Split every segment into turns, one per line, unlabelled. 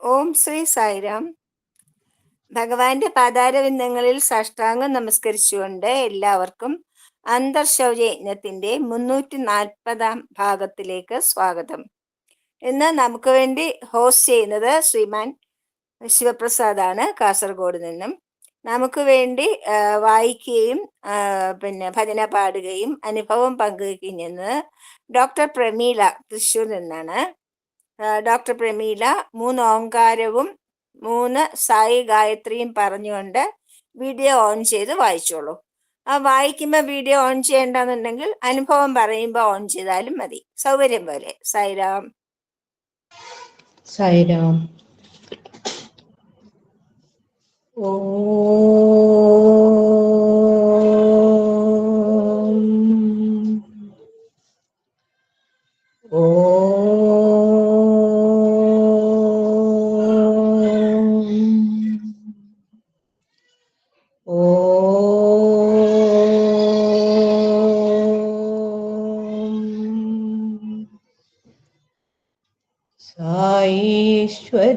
ഓം ശ്രീ സായിരാം. ഭഗവാന്റെ പാതാരവിന്ദങ്ങളിൽ സാഷ്ടാംഗം നമസ്കരിച്ചുകൊണ്ട് എല്ലാവർക്കും അന്തർശൗര്യജ്ഞത്തിന്റെ മുന്നൂറ്റി നാൽപ്പതാം ഭാഗത്തിലേക്ക് സ്വാഗതം. ഇന്ന് നമുക്ക് വേണ്ടി ഹോസ്റ്റ് ചെയ്യുന്നത് ശ്രീമാൻ ശിവപ്രസാദാണ് കാസർഗോഡ് നിന്നും. നമുക്ക് വേണ്ടി വായിക്കുകയും പിന്നെ ഭജന പാടുകയും അനുഭവം പങ്കുവയ്ക്കുകയും ചെയ്യുന്നത് ഡോക്ടർ പ്രമീള തൃശ്ശൂർ നിന്നാണ്. ഡോക്ടർ പ്രമീല മൂന്ന് ഓങ്കാരവും മൂന്ന് സായി ഗായത്രിയും പറഞ്ഞുകൊണ്ട് വീഡിയോ ഓൺ ചെയ്ത് വായിച്ചോളൂ. ആ വായിക്കുമ്പോൾ വീഡിയോ ഓൺ ചെയ്യേണ്ടെന്നുണ്ടെങ്കിൽ അനുഭവം പറയുമ്പോൾ ഓൺ ചെയ്താലും മതി. സൗകര്യം പോലെ. സായിരാം
സായിരാം ഓം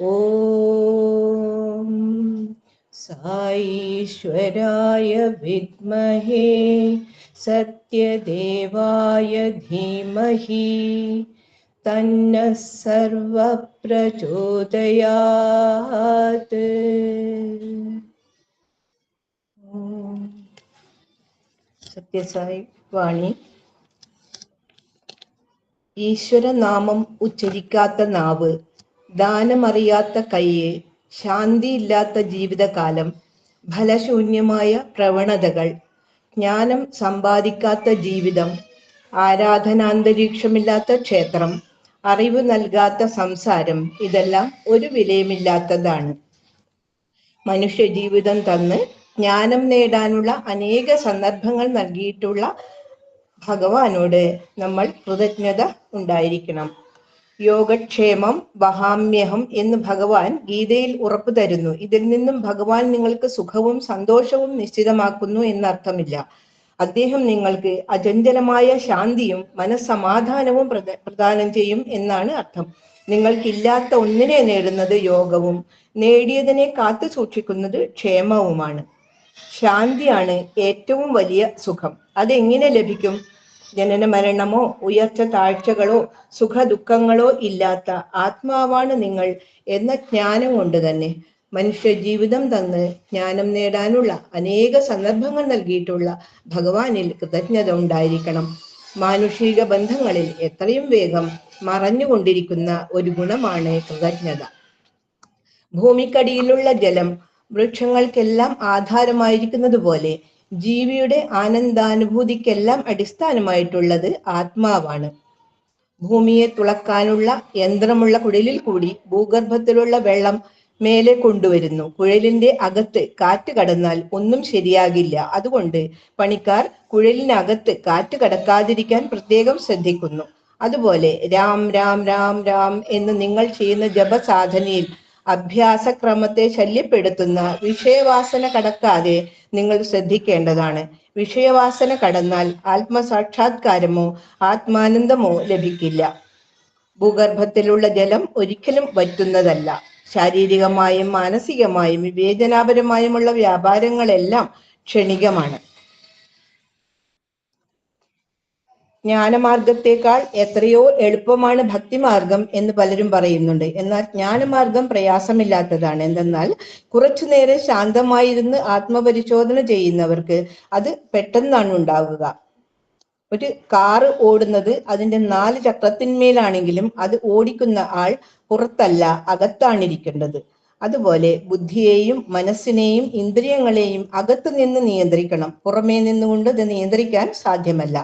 ॐ साईश्वराय विद्महे सत्यदेवाय धीमहि तन्नः सर्वप्रचोदयात् सत्यसाई वाणी ഈശ്വരനാമം ഉച്ചരിക്കാത്ത നാവ് ദാനമറിയാത്ത കയ്യ് ശാന്തിയില്ലാത്ത ജീവിതകാലം ഫലശൂന്യമായ പ്രവണതകൾ ജ്ഞാനം സമ്പാദിക്കാത്ത ജീവിതം ആരാധനാന്തരീക്ഷമില്ലാത്ത ക്ഷേത്രം അറിവ് നൽകാത്ത സംസാരം ഇതെല്ലാം ഒരു വിലയുമില്ലാത്തതാണ്. മനുഷ്യ ജീവിതം തന്ന് ജ്ഞാനം നേടാനുള്ള അനേക സന്ദർഭങ്ങൾ നൽകിയിട്ടുള്ള ഭഗവാനോട് നമ്മൾ കൃതജ്ഞത ഉണ്ടായിരിക്കണം. യോഗക്ഷേമം വഹാമ്യഹം എന്ന് ഭഗവാൻ ഗീതയിൽ ഉറപ്പു തരുന്നു. ഇതിൽ നിന്നും ഭഗവാൻ നിങ്ങൾക്ക് സുഖവും സന്തോഷവും നിശ്ചിതമാക്കുന്നു എന്നർത്ഥമില്ല. അദ്ദേഹം നിങ്ങൾക്ക് അചഞ്ചലമായ ശാന്തിയും മനസ്സമാധാനവും പ്രദ- പ്രദാനം ചെയ്യും എന്നാണ് അർത്ഥം. നിങ്ങൾക്കില്ലാത്ത ഒന്നിനെ നേടുന്നത് യോഗവും നേടിയതിനെ കാത്തു സൂക്ഷിക്കുന്നത് ക്ഷേമവുമാണ്. ശാന്തിയാണ് ഏറ്റവും വലിയ സുഖം. അതെങ്ങനെ ലഭിക്കും? ജനന മരണമോ ഉയർച്ച താഴ്ചകളോ സുഖ ദുഃഖങ്ങളോ ഇല്ലാത്ത ആത്മാവാണ് നിങ്ങൾ എന്ന ജ്ഞാനം കൊണ്ട് തന്നെ മനുഷ്യ ജീവിതം തന്ന് ജ്ഞാനം നേടാനുള്ള അനേക സന്ദർഭങ്ങൾ നൽകിയിട്ടുള്ള ഭഗവാനിൽ കൃതജ്ഞത ഉണ്ടായിരിക്കണം. മാനുഷിക ബന്ധങ്ങളിൽ എത്രയും വേഗം മറഞ്ഞുകൊണ്ടിരിക്കുന്ന ഒരു ഗുണമാണ് കൃതജ്ഞത. ഭൂമിക്കടിയിലുള്ള ജലം വൃക്ഷങ്ങൾക്കെല്ലാം ആധാരമായിരിക്കുന്നത് പോലെ ജീവിയുടെ ആനന്ദാനുഭൂതിക്കെല്ലാം അടിസ്ഥാനമായിട്ടുള്ളത് ആത്മാവാണ്. ഭൂമിയെ തുളക്കാനുള്ള യന്ത്രമുള്ള കുഴലിൽ കൂടി ഭൂഗർഭത്തിലുള്ള വെള്ളം മേലെ കൊണ്ടുവരുന്നു. കുഴലിന്റെ അകത്ത് കാറ്റ് കടന്നാൽ ഒന്നും ശരിയാകില്ല. അതുകൊണ്ട് പണിക്കാർ കുഴലിനകത്ത് കാറ്റ് കടക്കാതിരിക്കാൻ പ്രത്യേകം ശ്രദ്ധിക്കുന്നു. അതുപോലെ രാം രാം രാം രാം എന്ന് നിങ്ങൾ ചെയ്യുന്ന ജപസാധനയിൽ അഭ്യാസക്രമത്തെ ശല്യപ്പെടുത്തുന്ന വിഷയവാസന കടക്കാതെ നിങ്ങൾ ശ്രദ്ധിക്കേണ്ടതാണ്. വിഷയവാസന കടന്നാൽ ആത്മസാക്ഷാത്കാരമോ ആത്മാനന്ദമോ ലഭിക്കില്ല. ഭൂഗർഭത്തിലുള്ള ജലം ഒരിക്കലും വറ്റുന്നതല്ല. ശാരീരികമായും മാനസികമായും വിവേചനാപരമായുമുള്ള വ്യാപാരങ്ങളെല്ലാം ക്ഷണികമാണ്. ജ്ഞാനമാർഗത്തെക്കാൾ എത്രയോ എളുപ്പമാണ് ഭക്തിമാർഗം എന്ന് പലരും പറയുന്നുണ്ട്. എന്നാൽ ജ്ഞാനമാർഗം പ്രയാസമില്ലാത്തതാണ്. എന്തെന്നാൽ കുറച്ചു നേരം ശാന്തമായിരുന്ന് ആത്മപരിശോധന ചെയ്യുന്നവർക്ക് അത് പെട്ടെന്നാണ് ഉണ്ടാവുക. ഒരു കാറ് ഓടുന്നത് അതിന്റെ നാല് ചക്രത്തിന്മേലാണെങ്കിലും അത് ഓടിക്കുന്ന ആൾ പുറത്തല്ല അകത്താണിരിക്കേണ്ടത്. അതുപോലെ ബുദ്ധിയെയും മനസ്സിനെയും ഇന്ദ്രിയങ്ങളെയും അകത്തു നിന്ന് നിയന്ത്രിക്കണം. പുറമേ നിന്നുകൊണ്ട് ഇത് നിയന്ത്രിക്കാൻ സാധ്യമല്ല.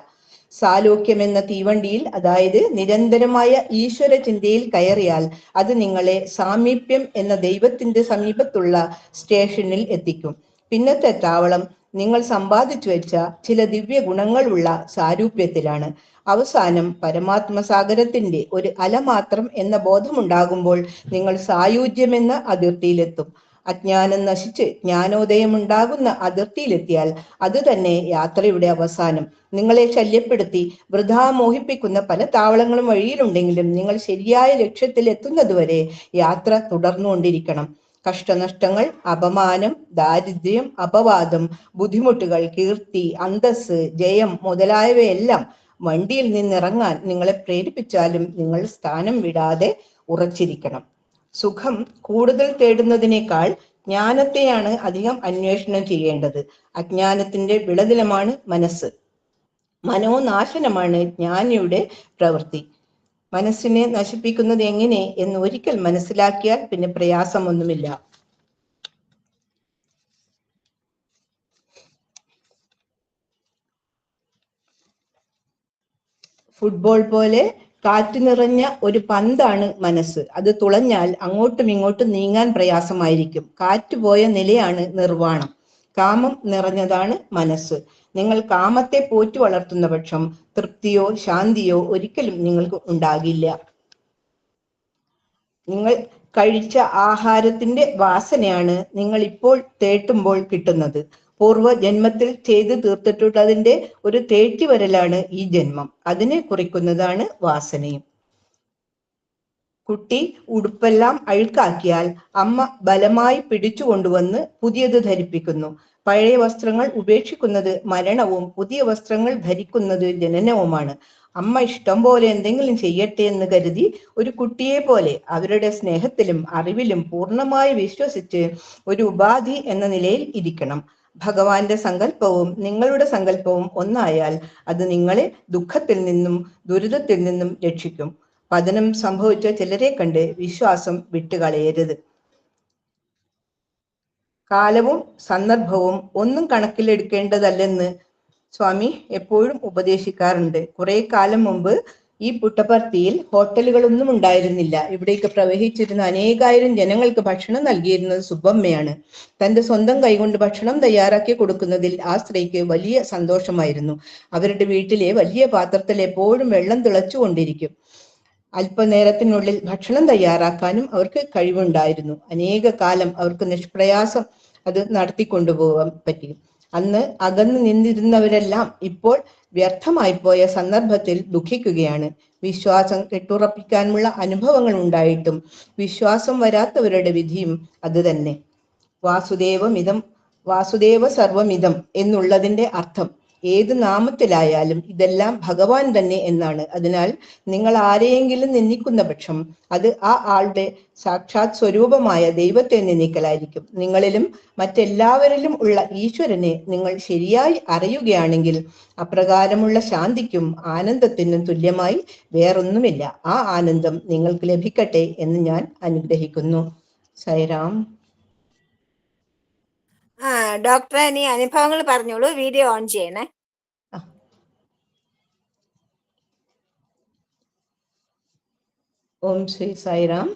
സാലോക്യം എന്ന തീവണ്ടിയിൽ അതായത് നിരന്തരമായ ഈശ്വര ചിന്തയിൽ കയറിയാൽ അത് നിങ്ങളെ സാമീപ്യം എന്ന ദൈവത്തിന്റെ സമീപത്തുള്ള സ്റ്റേഷനിൽ എത്തിക്കും. പിന്നത്തെ താവളം നിങ്ങൾ സമ്പാദിച്ചു വെച്ച ചില ദിവ്യ ഗുണങ്ങളുള്ള സാരൂപ്യത്തിലാണ്. അവസാനം പരമാത്മസാഗരത്തിന്റെ ഒരു അല മാത്രം എന്ന ബോധമുണ്ടാകുമ്പോൾ നിങ്ങൾ സായുജ്യമെന്ന അതിർത്തിയിലെത്തും. അജ്ഞാനം നശിച്ച് ജ്ഞാനോദയം ഉണ്ടാകുന്ന അതിർത്തിയിലെത്തിയാൽ അത് തന്നെ യാത്രയുടെ അവസാനം. നിങ്ങളെ ശല്യപ്പെടുത്തി വൃഥാ മോഹിപ്പിക്കുന്ന പല താവളങ്ങളും വഴിയിലുണ്ടെങ്കിലും നിങ്ങൾ ശരിയായ ലക്ഷ്യത്തിൽ എത്തുന്നതുവരെ യാത്ര തുടർന്നുകൊണ്ടിരിക്കണം. കഷ്ടനഷ്ടങ്ങൾ അപമാനം ദാരിദ്ര്യം അപവാദം ബുദ്ധിമുട്ടുകൾ കീർത്തി അന്തസ് ജയം മുതലായവയെല്ലാം വണ്ടിയിൽ നിന്നിറങ്ങാൻ നിങ്ങളെ പ്രേരിപ്പിച്ചാലും നിങ്ങൾ സ്ഥാനം വിടാതെ ഉറച്ചിരിക്കണം. സുഖം കൂടുതൽ തേടുന്നതിനേക്കാൾ ജ്ഞാനത്തെയാണ് അധികം അന്വേഷണം ചെയ്യേണ്ടത്. അജ്ഞാനത്തിന്റെ വിളതിലമാണ് മനസ്സ്. മനോനാശനമാണ് ജ്ഞാനിയുടെ പ്രവൃത്തി. മനസ്സിനെ നശിപ്പിക്കുന്നത് എങ്ങനെ എന്ന് ഒരിക്കൽ മനസ്സിലാക്കിയാൽ പിന്നെ പ്രയാസമൊന്നുമില്ല. ഫുട്ബോൾ പോലെ കാറ്റ് നിറഞ്ഞ ഒരു പന്താണ് മനസ്സ്. അത് തുളഞ്ഞാൽ അങ്ങോട്ടും ഇങ്ങോട്ടും നീങ്ങാൻ പ്രയാസമായിരിക്കും. കാറ്റ് പോയ നിലയാണ് നിർവാണം. കാമം നിറഞ്ഞതാണ് മനസ്സ്. നിങ്ങൾ കാമത്തെ പോറ്റി വളർത്തുന്ന പക്ഷം തൃപ്തിയോ ശാന്തിയോ ഒരിക്കലും നിങ്ങൾക്ക് ഉണ്ടാകില്ല. നിങ്ങൾ കഴിച്ച ആഹാരത്തിന്റെ വാസനയാണ് നിങ്ങൾ ഇപ്പോൾ തേട്ടുമ്പോൾ കിട്ടുന്നത്. പൂർവ ജന്മത്തിൽ ചെയ്തു തീർത്തിട്ടുള്ളതിന്റെ ഒരു തേറ്റി വരലാണ് ഈ ജന്മം. അതിനെ കുറിക്കുന്നതാണ് വാസനയും. കുട്ടി ഉടുപ്പെല്ലാം അഴുക്കാക്കിയാൽ അമ്മ ബലമായി പിടിച്ചു കൊണ്ടുവന്ന് പുതിയത് ധരിപ്പിക്കുന്നു. പഴയ വസ്ത്രങ്ങൾ ഉപേക്ഷിക്കുന്നത് മരണവും പുതിയ വസ്ത്രങ്ങൾ ധരിക്കുന്നത് ജനനവുമാണ്. അമ്മ ഇഷ്ടം പോലെ എന്തെങ്കിലും ചെയ്യട്ടെ എന്ന് കരുതി ഒരു കുട്ടിയെ പോലെ അവരുടെ സ്നേഹത്തിലും അറിവിലും പൂർണമായി വിശ്വസിച്ച് ഒരു ഉപാധി എന്ന നിലയിൽ ഇരിക്കണം. ഭഗവാന്റെ സങ്കല്പവും നിങ്ങളുടെ സങ്കല്പവും ഒന്നായാൽ അത് നിങ്ങളെ ദുഃഖത്തിൽ നിന്നും ദുരിതത്തിൽ നിന്നും രക്ഷിക്കും. പതനം സംഭവിച്ച ചിലരെ കണ്ട് വിശ്വാസം വിട്ടുകളയരുത്. കാലവും സന്ദർഭവും ഒന്നും കണക്കിലെടുക്കേണ്ടതല്ലെന്ന് സ്വാമി എപ്പോഴും ഉപദേശിക്കാറുണ്ട്. കുറെ കാലം മുമ്പ് ഈ പുട്ടപ്പർത്തിയിൽ ഹോട്ടലുകളൊന്നും ഉണ്ടായിരുന്നില്ല. ഇവിടേക്ക് പ്രവഹിച്ചിരുന്ന അനേകായിരം ജനങ്ങൾക്ക് ഭക്ഷണം നൽകിയിരുന്നത് സുബ്ബമ്മയാണ് തന്റെ സ്വന്തം കൈകൊണ്ട് ഭക്ഷണം തയ്യാറാക്കി കൊടുക്കുന്നതിൽ ആ സ്ത്രീക്ക് വലിയ സന്തോഷമായിരുന്നു. അവരുടെ വീട്ടിലെ വലിയ പാത്രത്തിൽ എപ്പോഴും വെള്ളം തിളച്ചുകൊണ്ടിരിക്കും. അല്പനേരത്തിനുള്ളിൽ ഭക്ഷണം തയ്യാറാക്കാനും അവർക്ക് കഴിവുണ്ടായിരുന്നു. അനേക കാലം അവർക്ക് നിഷ്പ്രയാസം അത് നടത്തിക്കൊണ്ടുപോകാൻ പറ്റി. അന്ന് അകന്നു നിന്നിരുന്നവരെല്ലാം ഇപ്പോൾ വ്യർത്ഥമായി പോയ സന്ദർഭത്തിൽ ദുഃഖിക്കുകയാണ്. വിശ്വാസം കെട്ടുറപ്പിക്കാനുള്ള അനുഭവങ്ങൾ ഉണ്ടായിട്ടും വിശ്വാസം വരാത്തവരുടെ വിധിയും അത് തന്നെ. വാസുദേവമിതം വാസുദേവ സർവമിതം എന്നുള്ളതിന്റെ അർത്ഥം ഏത് നാമത്തിലായാലും ഇതെല്ലാം ഭഗവാൻ തന്നെ എന്നാണ്. അതിനാൽ നിങ്ങൾ ആരെയെങ്കിലും നിന്ദിക്കുന്ന പക്ഷം അത് ആ ആളുടെ സാക്ഷാത് സ്വരൂപമായ ദൈവത്തെ നിന്ദിക്കലായിരിക്കും. നിങ്ങളിലും മറ്റെല്ലാവരിലും ഉള്ള ഈശ്വരനെ നിങ്ങൾ ശരിയായി അറിയുകയാണെങ്കിൽ അപ്രകാരമുള്ള ശാന്തിക്കും ആനന്ദത്തിനും തുല്യമായി വേറൊന്നുമില്ല. ആ ആനന്ദം നിങ്ങൾക്ക് ലഭിക്കട്ടെ എന്ന് ഞാൻ അനുഗ്രഹിക്കുന്നു. സൈറാം.
ഡോക്ടറെ നീ അനുഭവങ്ങൾ പറഞ്ഞോളൂ. വീഡിയോ ഓൺ ചെയ്യണേ.
ഓം ശ്രീ സായിറാം.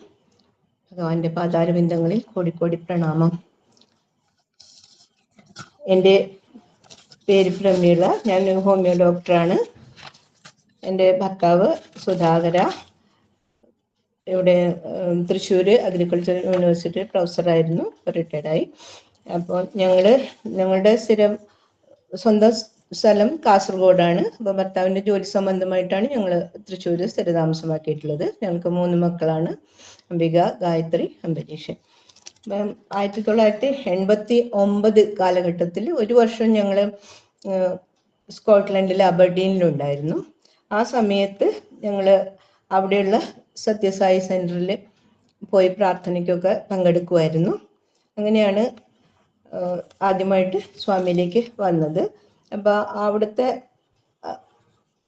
ഭഗവാന്റെ പാതാരബിന്ദങ്ങളിൽ കോടിക്കോടി പ്രണാമം. എന്റെ പേര് പ്രമീള. ഞാൻ ഹോമിയോ ഡോക്ടറാണ്. എന്റെ ഭർത്താവ് സുധാകര. ഇവിടെ തൃശ്ശൂർ അഗ്രികൾച്ചർ യൂണിവേഴ്സിറ്റി പ്രൊഫസറായിരുന്നു റിട്ടയർഡായി. അപ്പോൾ ഞങ്ങൾ ഞങ്ങളുടെ സ്ഥിരം സ്വന്തം സ്ഥലം കാസർഗോഡാണ്. അപ്പോൾ ഭർത്താവിന്റെ ജോലി സംബന്ധമായിട്ടാണ് ഞങ്ങൾ തൃശ്ശൂർ സ്ഥിരതാമസമാക്കിയിട്ടുള്ളത്. ഞങ്ങൾക്ക് മൂന്ന് മക്കളാണ്. അംബിക ഗായത്രി അംബരീഷൻ ആയിരത്തി തൊള്ളായിരത്തി എൺപത്തി ഒമ്പത് കാലഘട്ടത്തിൽ ഒരു വർഷം ഞങ്ങൾ സ്കോട്ട്ലൻഡിലെ അബർഡീനിലുണ്ടായിരുന്നു. ആ സമയത്ത് ഞങ്ങൾ അവിടെയുള്ള സത്യസായി സെന്ററിൽ പോയി പ്രാർത്ഥനയ്ക്കൊക്കെ പങ്കെടുക്കുമായിരുന്നു അങ്ങനെയാണ് ആദ്യമായിട്ട് സ്വാമിയിലേക്ക് വന്നത്. അപ്പൊ അവിടുത്തെ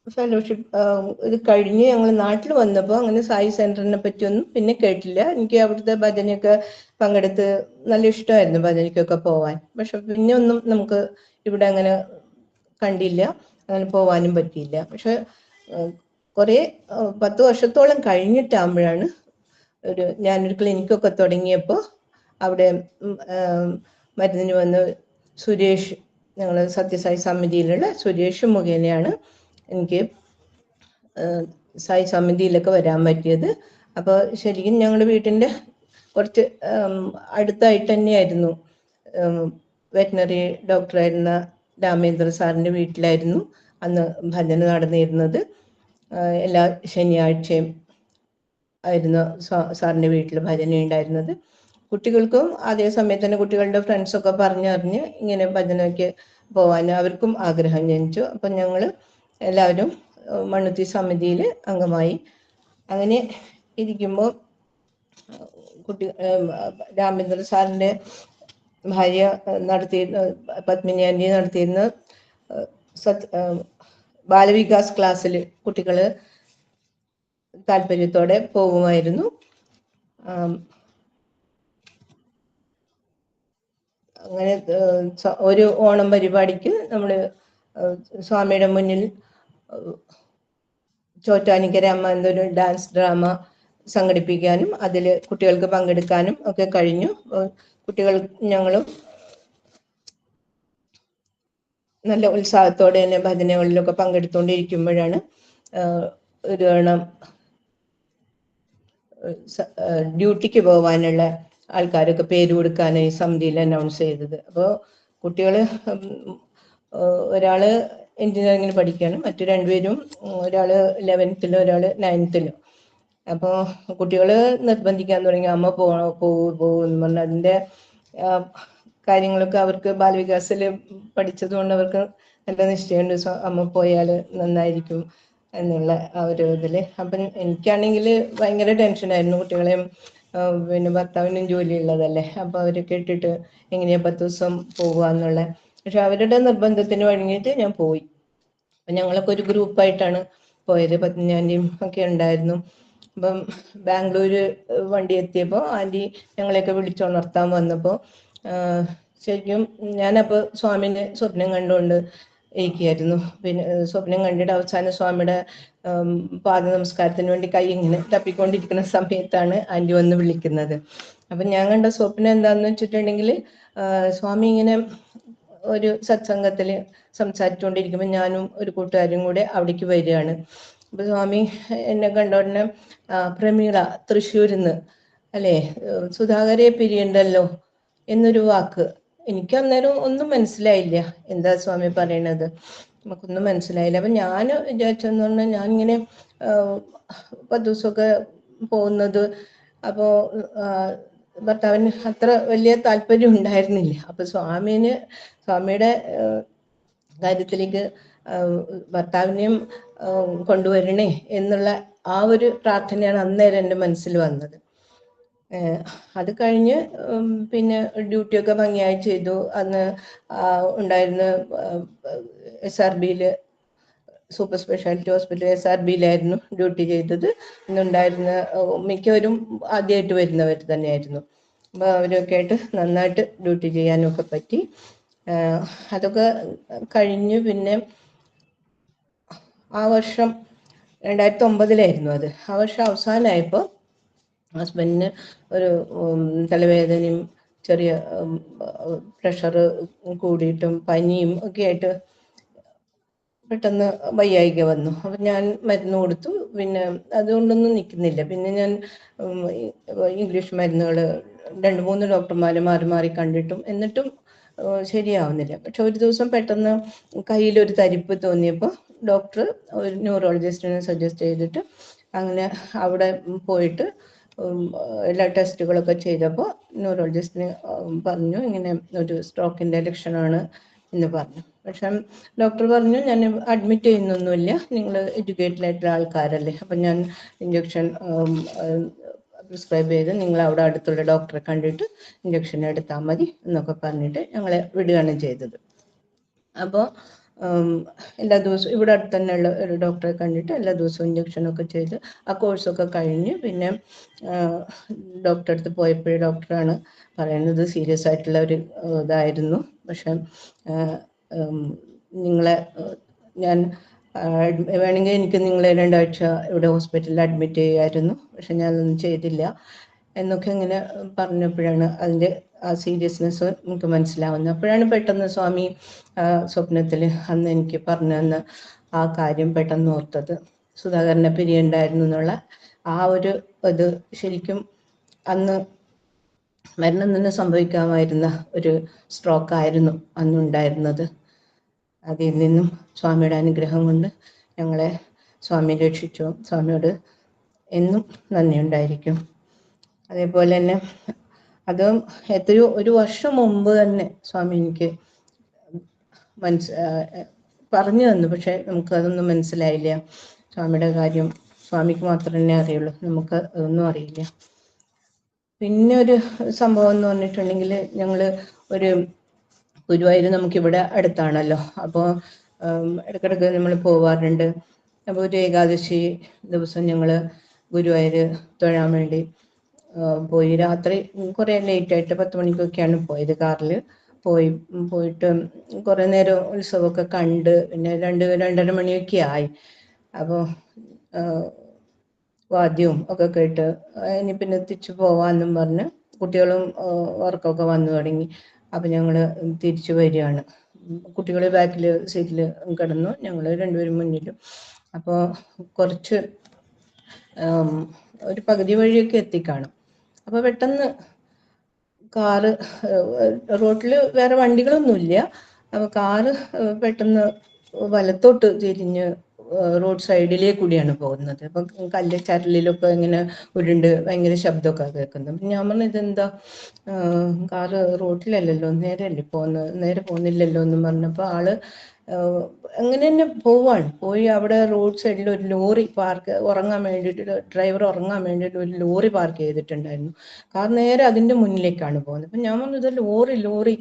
ഫെലോഷിപ്പ് ഇത് കഴിഞ്ഞ് ഞങ്ങൾ നാട്ടിൽ വന്നപ്പോൾ അങ്ങനെ സായി സെന്ററിനെ പറ്റിയൊന്നും പിന്നെ കേട്ടില്ല. എനിക്ക് അവിടുത്തെ ഭജനയൊക്കെ പങ്കെടുത്ത് നല്ല ഇഷ്ടമായിരുന്നു ഭജനയ്ക്കൊക്കെ പോവാൻ. പക്ഷെ പിന്നെ ഒന്നും നമുക്ക് ഇവിടെ അങ്ങനെ കണ്ടില്ല. അങ്ങനെ പോവാനും പറ്റിയില്ല. പക്ഷെ കുറെ പത്ത് വർഷത്തോളം കഴിഞ്ഞിട്ടാകുമ്പോഴാണ് ഒരു ഞാനൊരു ക്ലിനിക്കൊക്കെ തുടങ്ങിയപ്പോൾ അവിടെ മരുന്നിന് വന്ന് സുരേഷ് ഞങ്ങൾ സത്യസായി സമിതിയിലുള്ള സുരേഷ് മുഖേനയാണ് എനിക്ക് സായി സമിതിയിലൊക്കെ വരാൻ പറ്റിയത്. അപ്പോൾ ശരിക്കും ഞങ്ങളുടെ വീട്ടിന്റെ കുറച്ച് അടുത്തായിട്ട് തന്നെയായിരുന്നു. വെറ്റിനറി ഡോക്ടറായിരുന്ന രാമേന്ദ്ര സാറിന്റെ വീട്ടിലായിരുന്നു അന്ന് ഭജന നടന്നിരുന്നത്. എല്ലാ ശനിയാഴ്ചയും ആയിരുന്നു സാറിന്റെ വീട്ടിൽ ഭജന ഉണ്ടായിരുന്നത് കുട്ടികൾക്കും അതേ സമയത്ത് തന്നെ കുട്ടികളുടെ ഫ്രണ്ട്സൊക്കെ പറഞ്ഞറിഞ്ഞ് ഇങ്ങനെ ഭജനയ്ക്ക് പോവാൻ അവർക്കും ആഗ്രഹം ജനിച്ചു. അപ്പം ഞങ്ങൾ എല്ലാവരും മണ്ണുത്തി സമിതിയിൽ അംഗമായി. അങ്ങനെ ഇരിക്കുമ്പോൾ കുട്ടി രാമേന്ദ്ര സാറിന്റെ ഭാര്യ നടത്തിയിരുന്ന പത്മിനി ആന്റി നടത്തിയിരുന്ന സത് ബാലവികാസ് ക്ലാസ്സിൽ കുട്ടികൾ താല്പര്യത്തോടെ പോകുമായിരുന്നു ആം, അങ്ങനെ ഒരു ഓണം പരിപാടിക്ക് നമ്മൾ സ്വാമിയുടെ മുന്നിൽ ചോറ്റാനിക്കര അമ്മ എന്നൊരു ഡാൻസ് ഡ്രാമ സംഘടിപ്പിക്കാനും അതിൽ കുട്ടികൾക്ക് പങ്കെടുക്കാനും ഒക്കെ കഴിഞ്ഞു. കുട്ടികൾ ഞങ്ങളും നല്ല ഉത്സാഹത്തോടെ തന്നെ ഭജനകളിലൊക്കെ പങ്കെടുത്തുകൊണ്ടിരിക്കുമ്പോഴാണ് ഒരു ഡ്യൂട്ടിക്ക് പോകാനുള്ള ആൾക്കാരൊക്കെ പേര് കൊടുക്കാനായി സമിതിയിൽ അനൗൺസ് ചെയ്തത്. അപ്പോൾ കുട്ടികൾ ഒരാൾ എഞ്ചിനീയറിംഗിന് പഠിക്കുകയാണ് മറ്റു രണ്ടുപേരും ഒരാൾ ലെവൻത്തിലും ഒരാൾ നയൻത്തിലും അപ്പോൾ കുട്ടികൾ നിർബന്ധിക്കാൻ തുടങ്ങി അമ്മ പോകണോ പോകൂ പോകൂ പറഞ്ഞാൽ പറഞ്ഞ് അതിന്റെ കാര്യങ്ങളൊക്കെ അവർക്ക് ബാലവികാസിൽ പഠിച്ചത് കൊണ്ട് അവർക്ക് നല്ല നിശ്ചയമുണ്ട്. അമ്മ പോയാൽ നന്നായിരിക്കും എന്നുള്ള ആ ഒരു ഇതിൽ അപ്പം എനിക്കാണെങ്കിൽ ഭയങ്കര ടെൻഷനായിരുന്നു കുട്ടികളെയും പിന്നെ ഭർത്താവിനും ജോലി ഉള്ളതല്ലേ അപ്പോൾ അവരൊക്കെ കേട്ടിട്ട് എങ്ങനെയാ പത്ത് ദിവസം പോകുക എന്നുള്ള പക്ഷെ അവരുടെ നിർബന്ധത്തിന് വഴങ്ങിയിട്ട് ഞാൻ പോയി. അപ്പൊ ഞങ്ങളൊക്കെ ഒരു ഗ്രൂപ്പായിട്ടാണ് പോയത്. പത്നിയാന്റെയും ഒക്കെ ഉണ്ടായിരുന്നു. അപ്പം ബാംഗ്ലൂര് വണ്ടി എത്തിയപ്പോൾ ആന്റി ഞങ്ങളെയൊക്കെ വിളിച്ചുണർത്താൻ വന്നപ്പോൾ ശരിക്കും ഞാനപ്പോൾ സ്വാമിന്റെ സ്വപ്നം കണ്ടുകൊണ്ട് ഇരിക്കുകയായിരുന്നു. പിന്നെ സ്വപ്നം കണ്ടിട്ട് അവസാനം സ്വാമിയുടെ പാദ നമസ്കാരത്തിന് വേണ്ടി കൈ ഇങ്ങനെ തപ്പിക്കൊണ്ടിരിക്കുന്ന സമയത്താണ് ആന്റി വന്ന് വിളിക്കുന്നത്. അപ്പം ഞാൻ കണ്ട സ്വപ്നം എന്താണെന്ന് വെച്ചിട്ടുണ്ടെങ്കിൽ സ്വാമി ഇങ്ങനെ ഒരു സത്സംഗത്തിൽ സംസാരിച്ചുകൊണ്ടിരിക്കുമ്പോൾ ഞാനും ഒരു കൂട്ടുകാരും കൂടെ അവിടേക്ക് വരികയാണ്. അപ്പൊ സ്വാമി എന്നെ കണ്ട ഉടനെ പ്രമീള തൃശ്ശൂരിൽ നിന്ന് അല്ലേ സുധാകരെ പിരിയണ്ടല്ലോ എന്നൊരു വാക്ക്. എനിക്ക് അന്നേരം ഒന്നും മനസ്സിലായില്ല എന്താ സ്വാമി പറയണത്. നമുക്കൊന്നും മനസ്സിലായില്ല. അപ്പൊ ഞാൻ വിചാരിച്ചെന്ന് പറഞ്ഞാൽ ഞാൻ ഇങ്ങനെ പത്ത് ദിവസമൊക്കെ പോകുന്നത് അപ്പോ ആ, ഭർത്താവിന് അത്ര വലിയ താല്പര്യം ഉണ്ടായിരുന്നില്ല. അപ്പൊ സ്വാമിന് സ്വാമിയുടെ കാര്യത്തിലേക്ക് ഭർത്താവിനെയും കൊണ്ടുവരണേ എന്നുള്ള ആ ഒരു പ്രാർത്ഥനയാണ് അന്നേരം എന്റെ മനസ്സിൽ വന്നത്. അത് കഴിഞ്ഞ് പിന്നെ ഡ്യൂട്ടിയൊക്കെ ഭംഗിയായി ചെയ്തു. അന്ന് ഉണ്ടായിരുന്ന എസ് ആർ ബിയിൽ super speciality hospital S R ബിയിലായിരുന്നു duty ചെയ്തത്. ഇന്നുണ്ടായിരുന്ന മിക്കവരും ആദ്യമായിട്ട് വരുന്നവർ തന്നെയായിരുന്നു. അപ്പോൾ അവരൊക്കെ ആയിട്ട് നന്നായിട്ട് ഡ്യൂട്ടി ചെയ്യാനൊക്കെ പറ്റി. അതൊക്കെ കഴിഞ്ഞു. പിന്നെ ആ വർഷം രണ്ടായിരത്തി ഒമ്പതിലായിരുന്നു അത്. ആ വർഷം അവസാനമായപ്പോൾ ഹസ്ബൻഡിന് ഒരു തലവേദനയും ചെറിയ പ്രഷർ കൂടിയിട്ടും പനിയും ഒക്കെ ആയിട്ട് പെട്ടെന്ന് വയ്യായിക വന്നു. അപ്പം ഞാൻ മരുന്ന് കൊടുത്തു. പിന്നെ അതുകൊണ്ടൊന്നും നിൽക്കുന്നില്ല പിന്നെ ഞാൻ ഇംഗ്ലീഷ് മരുന്നുകൾ രണ്ട് മൂന്ന് ഡോക്ടർമാരെ മാറി മാറി കണ്ടിട്ടും എന്നിട്ടും ശരിയാവുന്നില്ല. പക്ഷെ ഒരു ദിവസം പെട്ടെന്ന് കയ്യിലൊരു തരിപ്പ് തോന്നിയപ്പോൾ ഡോക്ടർ ഒരു ന്യൂറോളജിസ്റ്റിനെ സജസ്റ്റ് ചെയ്തിട്ട് അങ്ങനെ അവിടെ പോയിട്ട് എല്ലാ ടെസ്റ്റുകളൊക്കെ ചെയ്തപ്പോൾ ന്യൂറോളജിസ്റ്റിന് പറഞ്ഞു ഇങ്ങനെ ഒരു സ്ട്രോക്കിന്റെ ലക്ഷണമാണ് എന്ന് പറഞ്ഞു. പക്ഷെ ഡോക്ടർ പറഞ്ഞു ഞാൻ അഡ്മിറ്റ് ചെയ്യുന്നൊന്നുമില്ല. നിങ്ങൾ എഡ്യൂക്കേറ്റഡ് ആയിട്ടുള്ള ആൾക്കാരല്ലേ. അപ്പം ഞാൻ ഇഞ്ചക്ഷൻ പ്രിസ്ക്രൈബ് ചെയ്ത് നിങ്ങൾ അവിടെ അടുത്തുള്ള ഡോക്ടറെ കണ്ടിട്ട് ഇഞ്ചക്ഷൻ എടുത്താൽ മതി എന്നൊക്കെ പറഞ്ഞിട്ട് ഞങ്ങളെ വിടുകയാണ് ചെയ്തത്. അപ്പോൾ എല്ലാ ദിവസവും ഇവിടെ അടുത്ത് തന്നെയുള്ള ഒരു ഡോക്ടറെ കണ്ടിട്ട് എല്ലാ ദിവസവും ഇഞ്ചക്ഷനൊക്കെ ചെയ്ത് ആ കോഴ്സൊക്കെ കഴിഞ്ഞ് പിന്നെ ഡോക്ടറെ അടുത്ത് പോയപ്പോഴേ ഡോക്ടറാണ് പറയുന്നത് സീരിയസ് ആയിട്ടുള്ള ഒരു ഇതായിരുന്നു. പക്ഷെ നിങ്ങളെ ഞാൻ വേണമെങ്കിൽ എനിക്ക് നിങ്ങളെ രണ്ടാഴ്ച ഇവിടെ ഹോസ്പിറ്റലിൽ അഡ്മിറ്റ് ചെയ്യായിരുന്നു. പക്ഷെ ഞാനൊന്നും ചെയ്തില്ല. എന്നൊക്കെ ഇങ്ങനെ പറഞ്ഞപ്പോഴാണ് അതിന്റെ സീരിയസ്നെസ് നമുക്ക് മനസ്സിലാവുന്നത് അപ്പോഴാണ് പെട്ടെന്ന് സ്വാമി സ്വപ്നത്തിൽ അന്ന് എനിക്ക് പറഞ്ഞു തന്ന ആ കാര്യം പെട്ടെന്ന് ഓർത്തത്. സുധാകരനെ പിരിയുണ്ടായിരുന്നു എന്നുള്ള ആ ഒരു ഇത് ശരിക്കും അന്ന് മരണം തന്നെ സംഭവിക്കാമായിരുന്ന ഒരു സ്ട്രോക്ക് ആയിരുന്നു അന്നുണ്ടായിരുന്നത് അതിൽ നിന്നും സ്വാമിയുടെ അനുഗ്രഹം കൊണ്ട് ഞങ്ങളെ സ്വാമി രക്ഷിച്ചു. സ്വാമിയോട് എന്നും നന്ദിയുണ്ടായിരിക്കും. അതേപോലെ തന്നെ അത് എത്രയോ ഒരു വർഷം മുമ്പ് തന്നെ സ്വാമി എനിക്ക് മനസ് പറഞ്ഞു തന്നു. പക്ഷെ നമുക്ക് അതൊന്നും മനസ്സിലായില്ല. സ്വാമിയുടെ കാര്യം സ്വാമിക്ക് മാത്രമേ അറിയുള്ളൂ. നമുക്ക് അതൊന്നും അറിയില്ല. പിന്നെ ഒരു സംഭവം എന്ന് പറഞ്ഞിട്ടുണ്ടെങ്കിൽ ഞങ്ങൾ ഒരു ഗുരുവായൂർ നമുക്കിവിടെ അടുത്താണല്ലോ. അപ്പോൾ ഇടയ്ക്കിടയ്ക്ക് നമ്മൾ പോവാറുണ്ട്. അപ്പോൾ ഒരു ഏകാദശി ദിവസം ഞങ്ങൾ ഗുരുവായൂർ തൊഴാൻ വേണ്ടി പോയി. രാത്രി കുറേ ലേറ്റ് ആയിട്ട് പത്ത് മണിക്കൊക്കെയാണ് പോയത് കാറിൽ. പോയി പോയിട്ട് കുറേ നേരം ഉത്സവമൊക്കെ കണ്ട് പിന്നെ രണ്ട് രണ്ടര മണിയൊക്കെ ആയി. അപ്പോൾ വാദ്യവും ഒക്കെ കേട്ട് ഇനി പിന്നെ തിരിച്ചു പോവാന്നും പറഞ്ഞ് കുട്ടികളും വർക്കൊക്കെ വന്നു തുടങ്ങി. അപ്പം ഞങ്ങൾ തിരിച്ചു വരികയാണ്. കുട്ടികൾ ബാക്കിൽ സീറ്റിൽ കിടന്നു. ഞങ്ങൾ രണ്ടുപേരും മുന്നിലും. അപ്പോൾ കുറച്ച് ഒരു പകുതി വഴിയൊക്കെ എത്തിക്കാണും. അപ്പോൾ പെട്ടെന്ന് കാറ് റോട്ടിൽ വേറെ വണ്ടികളൊന്നുമില്ല. അപ്പോൾ കാറ് പെട്ടെന്ന് വലത്തോട്ട് തിരിഞ്ഞ് റോഡ് സൈഡിലേക്ക് കൂടിയാണ് പോകുന്നത്. അപ്പം കല്ല് ചരലിലൊക്കെ ഇങ്ങനെ ഉരുണ്ട് ഭയങ്കര ശബ്ദമൊക്കെ കേൾക്കുന്നത് ഞാൻ പറഞ്ഞു ഇതെന്താ? കാറ് റോട്ടിലല്ലല്ലോ നേരെയല്ലേ പോകുന്നത്? നേരെ പോകുന്നില്ലല്ലോ എന്ന് പറഞ്ഞപ്പോൾ ആൾ അങ്ങനെ തന്നെ പോവാണ്. പോയി അവിടെ റോഡ് സൈഡിൽ ഒരു ലോറി പാർക്ക് ഉറങ്ങാൻ വേണ്ടിയിട്ട് ഡ്രൈവർ ഉറങ്ങാൻ വേണ്ടിയിട്ട് ഒരു ലോറി പാർക്ക് ചെയ്തിട്ടുണ്ടായിരുന്നു. കാർ നേരെ അതിന്റെ മുന്നിലേക്കാണ് പോകുന്നത്. അപ്പം ഞാൻ പറഞ്ഞു ഇത് ലോറി ലോറി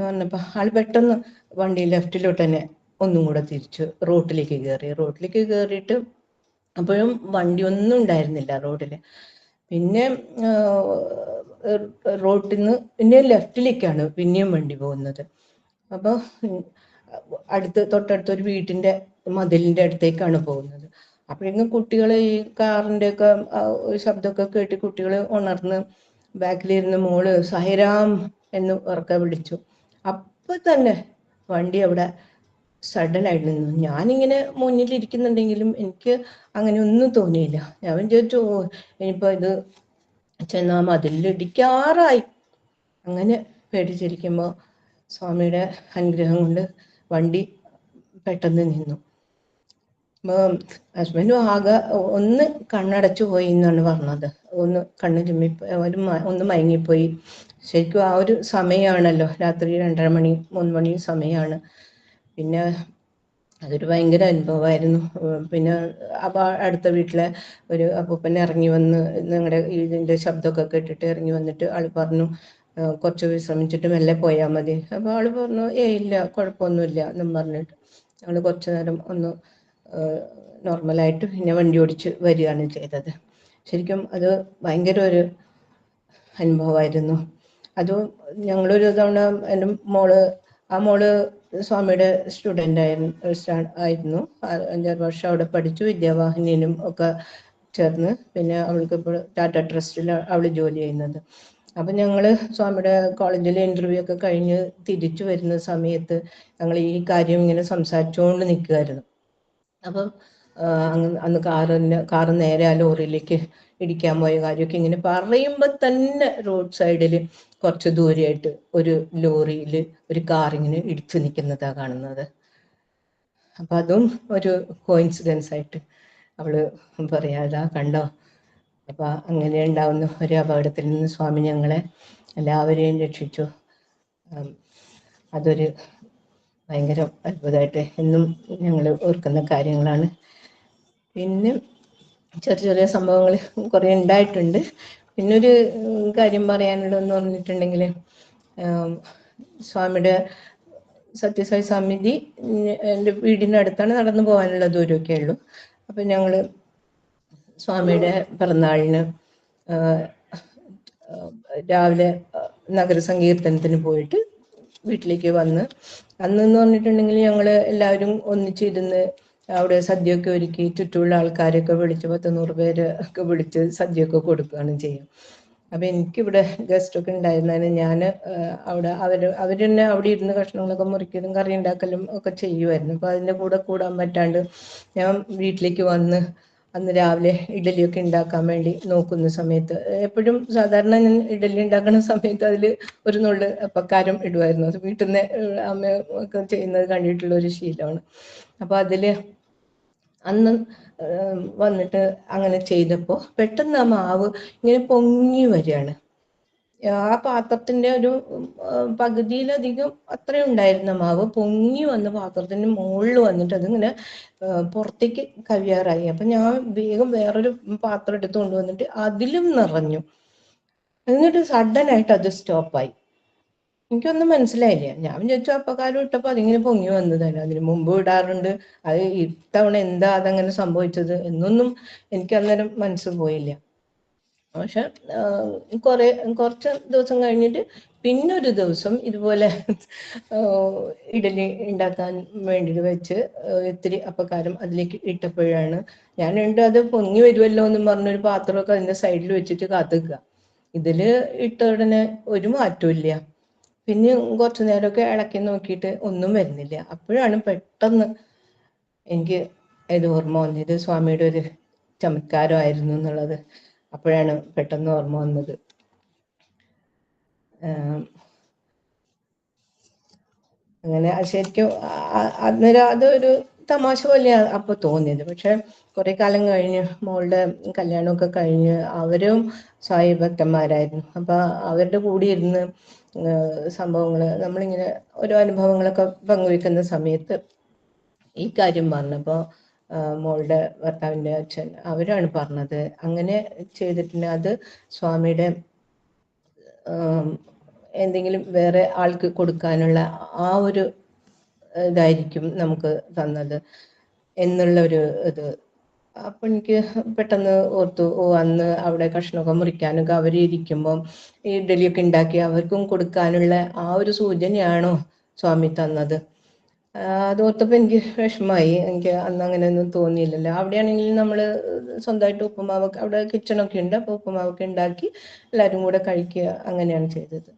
എന്ന് ആൾ പെട്ടെന്ന് വണ്ടി ലെഫ്റ്റിലോട്ട് തന്നെ ഒന്നും കൂടെ തിരിച്ചു റോട്ടിലേക്ക് കയറി. റോട്ടിലേക്ക് കയറിയിട്ട് അപ്പോഴും വണ്ടി ഒന്നും ഉണ്ടായിരുന്നില്ല റോഡിൽ പിന്നെ റോട്ടിൽ നിന്ന് പിന്നെ ലെഫ്റ്റിലേക്കാണ് പിന്നെയും വണ്ടി പോകുന്നത്. അപ്പോൾ അടുത്ത് തൊട്ടടുത്ത ഒരു വീട്ടിന്റെ മതിലിന്റെ അടുത്തേക്കാണ് പോകുന്നത്. അപ്പോഴേക്കും കുട്ടികൾ ഈ കാറിന്റെ ഒക്കെ ഒരു ശബ്ദമൊക്കെ കേട്ട് കുട്ടികൾ ഉണർന്ന് ബാക്കിലിരുന്ന് മോൾ സഹരാം എന്ന് ഉറക്കെ വിളിച്ചു. അപ്പൊ തന്നെ വണ്ടി അവിടെ സഡൻ ആയിട്ട് നിന്നു. ഞാനിങ്ങനെ മുന്നിൽ ഇരിക്കുന്നുണ്ടെങ്കിലും എനിക്ക് അങ്ങനെ ഒന്നും തോന്നിയില്ല. ഞാൻ വിചാരിച്ചു "ഓ, ഇനിയിപ്പോ ഇത് ചെന്നാ മതിലിൽ ഇടിക്കാറായി. അങ്ങനെ പേടിച്ചിരിക്കുമ്പോൾ സ്വാമിയുടെ അനുഗ്രഹം കൊണ്ട് വണ്ടി പെട്ടെന്ന് നിന്നു. ഹസ്ബൻഡും ആകെ ഒന്ന് കണ്ണടച്ചു പോയി എന്നാണ് പറഞ്ഞത്. ഒന്ന് കണ്ണ് ചുമ്മി ഒരു ഒന്ന് മയങ്ങിപ്പോയി. ശരിക്കും ആ ഒരു സമയമാണല്ലോ. രാത്രി രണ്ടര മണി മൂന്ന് മണി സമയമാണ്. പിന്നെ അതൊരു ഭയങ്കര അനുഭവമായിരുന്നു. പിന്നെ അപ്പോൾ അടുത്ത വീട്ടിലെ ഒരു അപ്പൂപ്പൻ ഇറങ്ങി വന്ന് നിങ്ങളുടെ ഇതിന്റെ ശബ്ദമൊക്കെ കേട്ടിട്ട് ഇറങ്ങി വന്നിട്ട് ആൾ പറഞ്ഞു "ആ, കുറച്ച് വിശ്രമിച്ചിട്ട് മെല്ലെ പോയാൽ മതി. അപ്പോൾ ആൾ പറഞ്ഞു ഏ ഇല്ല കുഴപ്പമൊന്നുമില്ല എന്നും പറഞ്ഞിട്ട് ഞങ്ങൾ കുറച്ചു നേരം ഒന്ന് നോർമലായിട്ട് പിന്നെ വണ്ടി ഓടിച്ച് വരികയാണ് ചെയ്തത്. ശരിക്കും അത് ഭയങ്കര ഒരു അനുഭവമായിരുന്നു. അത് ഞങ്ങളൊരു തവണ എന്റെ മോൾ ആ മോൾ സ്വാമിയുടെ സ്റ്റുഡന്റ് ആയിരുന്നു ആയിരുന്നു. അഞ്ചാറ് വർഷം അവിടെ പഠിച്ചു വിദ്യാവാഹിനിയിലും ഒക്കെ ചേർന്ന് പിന്നെ അവൾക്ക് ഇപ്പോൾ ടാറ്റ ട്രസ്റ്റിൽ അവൾ ജോലി ചെയ്യുന്നത്. അപ്പം ഞങ്ങൾ സ്വാമിയുടെ കോളേജിലെ ഇന്റർവ്യൂ ഒക്കെ കഴിഞ്ഞ് തിരിച്ചു വരുന്ന സമയത്ത് ഞങ്ങൾ ഈ കാര്യം ഇങ്ങനെ സംസാരിച്ചുകൊണ്ട് നിൽക്കുമായിരുന്നു അപ്പം അന്ന് കാറിന് കാറ് നേരെ ആ ലോറിയിലേക്ക് ഇടിക്കാൻ പോയ കാര്യമൊക്കെ ഇങ്ങനെ പറയുമ്പോൾ തന്നെ റോഡ് സൈഡിൽ കുറച്ച് ദൂരെയായിട്ട് ഒരു ലോറിയിൽ ഒരു കാർ ഇങ്ങനെ ഇടിച്ചു നിൽക്കുന്നതാ കാണുന്നത്. അപ്പൊ അതും ഒരു കോയിൻസിഡൻസ് ആയിട്ട് അവൾ പറയാതാ കണ്ടോ? അപ്പൊ അങ്ങനെ ഉണ്ടാവുന്ന ഒരു അപകടത്തിൽ നിന്ന് സ്വാമി ഞങ്ങളെ എല്ലാവരെയും രക്ഷിച്ചു. അതൊരു ഭയങ്കര അത്ഭുതമായിട്ട് എന്നും ഞങ്ങൾ ഓർക്കുന്ന കാര്യങ്ങളാണ്. പിന്നെ ചെറിയ ചെറിയ സംഭവങ്ങൾ കുറേ ഉണ്ടായിട്ടുണ്ട്. പിന്നെ ഒരു കാര്യം പറയാനുള്ളതെന്ന് പറഞ്ഞിട്ടുണ്ടെങ്കിൽ സ്വാമിയുടെ സത്യസായി സമിതി എന്റെ വീടിനടുത്താണ് നടന്നു പോകാനുള്ള ദൂരമൊക്കെ ഉള്ളൂ. അപ്പം ഞങ്ങൾ സ്വാമിയുടെ പിറന്നാളിന് രാവിലെ നഗരസങ്കീർത്തനത്തിന് പോയിട്ട് വീട്ടിലേക്ക് വന്ന്. അന്ന് എന്ന് പറഞ്ഞിട്ടുണ്ടെങ്കിൽ ഞങ്ങൾ എല്ലാവരും ഒന്നിച്ചിരുന്ന് അവിടെ സദ്യയൊക്കെ ഒരുക്കി ചുറ്റുമുള്ള ആൾക്കാരെയൊക്കെ വിളിച്ച് പത്ത് നൂറ് പേര് ഒക്കെ വിളിച്ച് സദ്യയൊക്കെ കൊടുക്കുകയാണ് ചെയ്യും. അപ്പൊ എനിക്കിവിടെ ഗസ്റ്റ് ഒക്കെ ഉണ്ടായിരുന്നതിന് ഞാൻ അവിടെ അവർ അവർ തന്നെ അവിടെ ഇരുന്ന് കഷ്ണങ്ങളൊക്കെ മുറിക്കലും കറി ഉണ്ടാക്കലും ഒക്കെ ചെയ്യുമായിരുന്നു. അപ്പൊ അതിന്റെ കൂടെ കൂടാൻ പറ്റാണ്ട് ഞാൻ വീട്ടിലേക്ക് വന്ന് അന്ന് രാവിലെ ഇഡലിയൊക്കെ ഉണ്ടാക്കാൻ വേണ്ടി നോക്കുന്ന സമയത്ത്. എപ്പോഴും സാധാരണ ഞാൻ ഇഡലി ഉണ്ടാക്കുന്ന സമയത്ത് അതിൽ ഒരു നുള്ളു അപ്പക്കാരം ഇടുമായിരുന്നു അത് വീട്ടിൽ നിന്ന് അമ്മ ഒക്കെ ചെയ്യുന്നത് കണ്ടിട്ടുള്ള ഒരു ശീലമാണ്. അപ്പൊ അതിൽ അന്ന് വന്നിട്ട് അങ്ങനെ ചെയ്തപ്പോ പെട്ടെന്ന് ആ മാവ് ഇങ്ങനെ പൊങ്ങി വരികയാണ്. ആ പാത്രത്തിന്റെ ഒരു പകുതിയിലധികം അത്രയും ഉണ്ടായിരുന്ന മാവ് പൊങ്ങി വന്ന് പാത്രത്തിന്റെ മുകളിൽ വന്നിട്ട് അതിങ്ങനെ പുറത്തേക്ക് കവിയാറായി. അപ്പൊ ഞാൻ വേഗം വേറൊരു പാത്രം എടുത്ത് കൊണ്ടുവന്നിട്ട് അതിലും നിറഞ്ഞു. എന്നിട്ട് സഡൻ ആയിട്ട് അത് സ്റ്റോപ്പായി. എനിക്കൊന്നും മനസ്സിലായില്ല. ഞാൻ വിചാരിച്ചു അപ്പക്കാലം ഇട്ടപ്പോ അതിങ്ങനെ പൊങ്ങി വന്നതാണ്. അതിന് മുമ്പ് ഇടാറുണ്ട്. അത് ഇത്തവണ എന്താ അതങ്ങനെ സംഭവിച്ചത് എന്നൊന്നും എനിക്ക് അന്നേരം മനസ്സ് പോയില്ല. പക്ഷെ കുറെ കുറച്ച് ദിവസം കഴിഞ്ഞിട്ട് പിന്നൊരു ദിവസം ഇതുപോലെ ഇഡലി ഉണ്ടാക്കാൻ വേണ്ടി വെച്ച് ഇത്തിരി അപ്പക്കാരം അതിലേക്ക് ഇട്ടപ്പോഴാണ് ഞാൻ രണ്ടും അത് പൊങ്ങി വരുമല്ലോ എന്നും പറഞ്ഞൊരു പാത്രമൊക്കെ അതിന്റെ സൈഡിൽ വെച്ചിട്ട് കാത്തുക്കുക. ഇതിൽ ഇട്ട ഉടനെ ഒരു മാറ്റവും ഇല്ല. പിന്നെ കുറച്ചു നേരമൊക്കെ ഇളക്കി നോക്കിയിട്ട് ഒന്നും വരുന്നില്ല. അപ്പോഴാണ് പെട്ടെന്ന് എനിക്ക് ഇത് ഓർമ്മ വന്നത്. സ്വാമിയുടെ ഒരു ചമത്കാരമായിരുന്നു എന്നുള്ളത്. അപ്പോഴാണ് പെട്ടെന്ന് ഓർമ്മ വന്നത്. അങ്ങനെ ശരിക്കും അന്നേരം അതൊരു തമാശ പോലെയാണ് അപ്പൊ തോന്നിയത്. പക്ഷെ കുറെ കാലം കഴിഞ്ഞ് മോളുടെ കല്യാണമൊക്കെ കഴിഞ്ഞ് അവരും സായി ഭക്തന്മാരായിരുന്നു. അപ്പൊ അവരുടെ കൂടെ ഇരുന്ന് സംഭവങ്ങൾ നമ്മളിങ്ങനെ ഓരോ അനുഭവങ്ങളൊക്കെ പങ്കുവെക്കുന്ന സമയത്ത് ഈ കാര്യം പറഞ്ഞപ്പോ മോളുടെ ഭർത്താവിന്റെ അച്ഛൻ അവരാണ് പറഞ്ഞത്. അങ്ങനെ ചെയ്തിട്ടുണ്ട്. അത് സ്വാമിയുടെ എന്തെങ്കിലും വേറെ ആൾക്ക് കൊടുക്കാനുള്ള ആ ഒരു ഇതായിരിക്കും നമുക്ക് തന്നത് എന്നുള്ള ഒരു ഇത്. അപ്പൊ എനിക്ക് പെട്ടെന്ന് ഓർത്തു ഓ അന്ന് അവിടെ കഷ്ണമൊക്കെ മുറിക്കാനൊക്കെ അവർ ഇരിക്കുമ്പോൾ ഈ ഇഡലിയൊക്കെ ഉണ്ടാക്കി അവർക്കും കൊടുക്കാനുള്ള ആ ഒരു സൂചനയാണോ സ്വാമി തന്നത്? ആ, അത് ഓർത്തപ്പോ എനിക്ക് വിഷമായി എനിക്ക് അന്ന് അങ്ങനെ ഒന്നും തോന്നിയില്ലല്ലോ. അവിടെയാണെങ്കിൽ നമ്മൾ സ്വന്തമായിട്ട് ഉപ്പുമാവൊക്കെ അവിടെ കിച്ചണൊക്കെ ഉണ്ട്. അപ്പൊ ഉപ്പുമാവൊക്കെ ഉണ്ടാക്കി എല്ലാവരും കൂടെ കഴിക്കുക അങ്ങനെയാണ് ചെയ്തത്.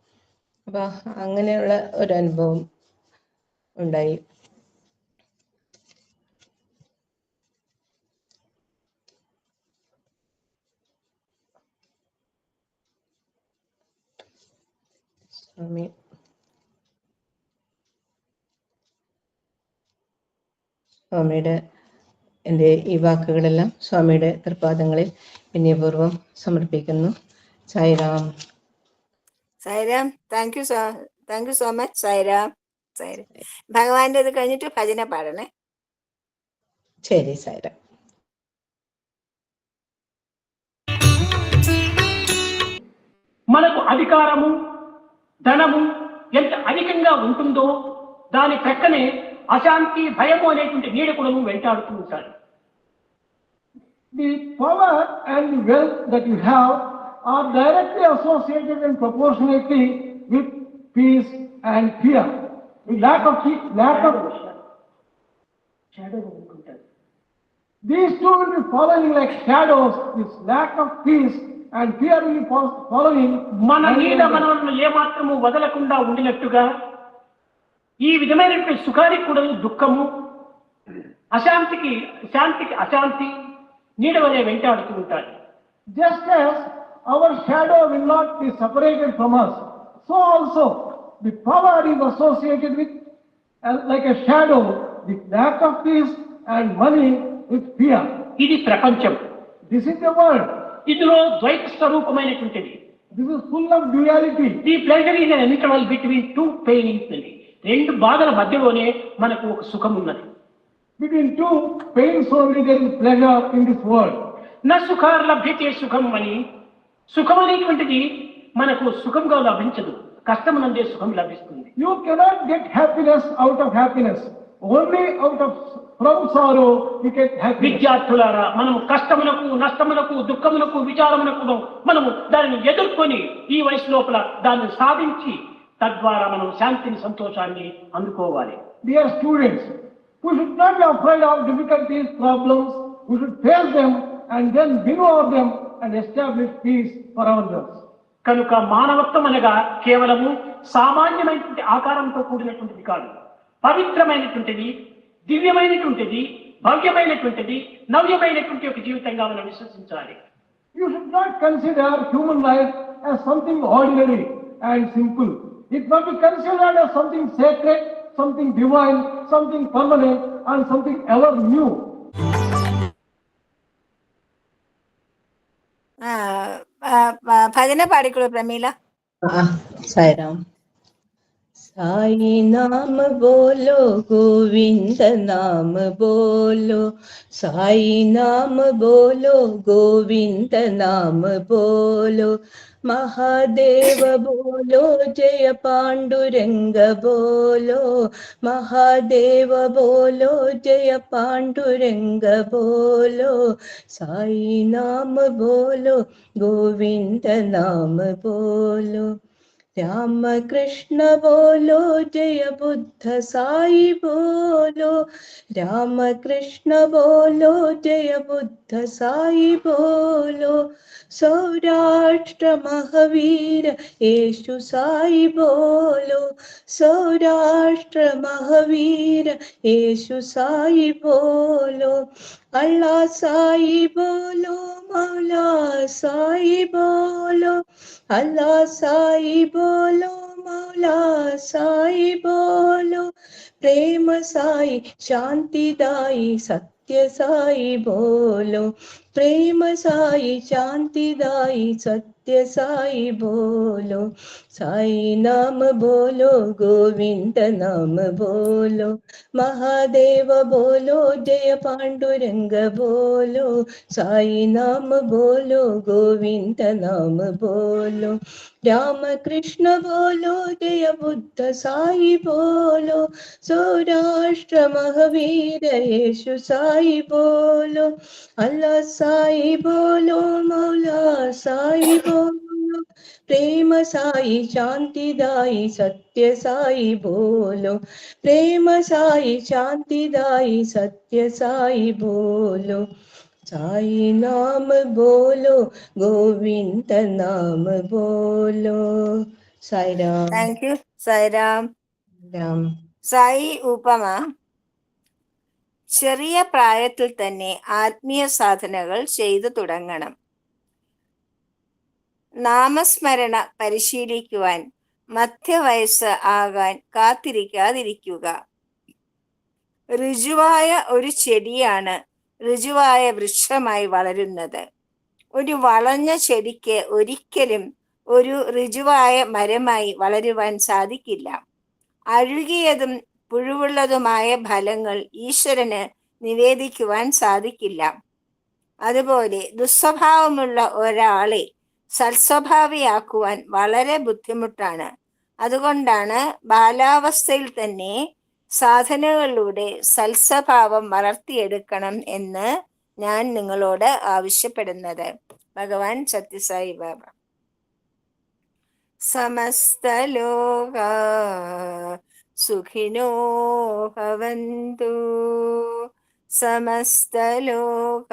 അപ്പൊ അങ്ങനെയുള്ള ഒരു അനുഭവം ഉണ്ടായി. സ്വാമി. സ്വാമിയുടെ എൻ്റെ ഈ വാക്കുകളെല്ലാം സ്വാമിയുടെ തൃപ്പാദങ്ങളിൽ വിനയപൂർവ്വം സമർപ്പിക്കുന്നു Sairam
Sairam thank you so thank you so much Sairam Sairam ഭഗവാന്റെ ഇത് കഴിഞ്ഞിട്ട് ഭജന പാടണേ
ശരി സായിറാം
మనకు అధికారము ధనము ఎంత అధికంగా ఉంటుందో దాని ప్రక్కనే అశాంతి భయము అనేటువంటి నీడ కూడా నువ్వు వెంటాడుతూ ఉంటాడు
the power and wealth that you have are directly associated and proportionately with peace and fear lack of heat, lack of
shadow
these two will be following like shadows this lack of peace and fear will be following
మన నీడ మనం ఏమాత్రము వదలకుండా ఉండినట్టుగా ఈ విధమైనటువంటి సుఖానికి కూడా దుఃఖము. అశాంతికి శాంతికి అశాంతి. నీడ వలె వెంటాడుతూ ఉంటాయి
just our shadow will not be separated from us so also the power is associated with like a shadow the lack of peace and money with fear
ఇది ప్రపంచం.
దిస్ ఇస్ ద వరల్డ్
ఇందులో ద్వైత స్వరూపమైనటువంటిది.
This is full of duality
the pleasure in an interval between two pains అండి రెండు బాధల మధ్యలోనే మనకు ఒక సుఖం ఉన్నది.
Between two pains only there is pleasure in this world
నా సుఖార్ లభ్యతే సుఖం అని సుఖం అనేటువంటిది మనకు సుఖంగా లభించదు. కష్టం నందే సుఖం లభిస్తుంది.
You cannot get happiness out of happiness only out of from sorrow you get
విద్యార్థులారా మనం కష్టమునకు నష్టమునకు దుఃఖమునకు విచారమునకు మనము దానిని ఎదుర్కొని ఈ వయసు లోపల దాన్ని సాధించి తద్వారా మనం శాంతిని సంతోషాన్ని అందుకోవాలి.
Dear students we should not afraid of difficulties problems we should face them and then below them and establish peace for our జన్స్
కనుక మానవత్వం అనగా కేవలము సామాన్యమైనటువంటి ఆకారంతో కూడినటువంటిది కాదు. పవిత్రమైనటువంటిది దివ్యమైనటువంటిది భవ్యమైనటువంటిది నవ్యమైనటువంటి ఒక జీవితంగా మనం విశ్వసించాలి.
You should not consider human life as something ordinary and simple It must be considered as something sacred, something divine, something permanent, and something ever new.
Uh, uh, uh, Pramila.
Uh, Sairam. Sai नाम बोलो गोविंद नाम बोलो साई नाम बोलो गोविंद नाम बोलो महादेव बोलो जय पांडुरंग बोलो महादेव बोलो जय पांडुरंग बोलो साई नाम बोलो गोविंद नाम बोलो രാമ കൃഷ്ണ ബോലോ ജയ ബുദ്ധ സായി ബോലോ. രാമ കൃഷ്ണ ബോലോ ജയ ബുദ്ധ സായി ബോലോ. സൗരാഷ്ട്ര മഹവീര യേശു സായി ബോലോ. സൗരാഷ്ട്ര മഹവീര യേശു സായി ബോലോ. അല്ലാ സായി ബോലോ മൗലാ സായി ബോലോ അല്ലാ സായി ബോലോ മൗലാ സായി ബോലോ പ്രേമ സായി ശാന്തിദായി സത്യ സായി ബോലോ പ്രേമ സായി ശാന്തിദായി സത്യ സായി ബോലോ സായി നാമ ബോലോ ഗോവിന്ദ നാമ ബോലോ മഹാദേവ ബോലോ ജയ പാണ്ഡുരംഗ ബോലോ സായി നാമ ബോലോ ഗോവിന്ദ നാമ ബോലോ രാമകൃഷ്ണ ബോലോ ജയ ബുദ്ധ സായി ബോലോ സൗരാഷ്ട്ര മഹവീര യേശു സായി ബോലോ അല്ലാ സായി ബോലോ മൗലാ സായി ബോലോ പ്രേമ സായി ശാന്തിദായി സത്യ സായി ബോലോ. പ്രേമ സായി ശാന്തിദായി സത്യ സായി ബോലോ. സായി നാമ ബോലോ ഗോവിന്ദ നാമ ബോലോ. Sairam
thank you Sairam
Ram
Sai Upama. ചെറിയ പ്രായത്തിൽ തന്നെ ആത്മീയ സാധനകൾ ചെയ്തു തുടങ്ങണം. നാമസ്മരണ പരിശീലിക്കുവാൻ മധ്യവയസ്സ് ആകാൻ കാത്തിരിക്കാതിരിക്കുക. ഋജുവായ ഒരു ചെടിയാണ് ഋജുവായ വൃക്ഷമായി വളരുന്നത്. ഒരു വളഞ്ഞ ചെടിക്ക് ഒരിക്കലും ഒരു ഋജുവായ മരമായി വളരുവാൻ സാധിക്കില്ല. അഴുകിയതും പുഴുവുള്ളതുമായ ഫലങ്ങൾ ഈശ്വരന് നിവേദിക്കുവാൻ സാധിക്കില്ല. അതുപോലെ ദുസ്വഭാവമുള്ള ഒരാളെ സൽസ്വഭാവിയാക്കുവാൻ വളരെ ബുദ്ധിമുട്ടാണ്. അതുകൊണ്ടാണ് ബാലാവസ്ഥയിൽ തന്നെ സാധനകളിലൂടെ സൽസ്വഭാവം വളർത്തിയെടുക്കണം എന്ന് ഞാൻ നിങ്ങളോട് ആവശ്യപ്പെടുന്നത്. ഭഗവാൻ സത്യസായി ബാബ. സമസ്തലോക സുഖിനോ ഭവന്തു. സമസ്തലോക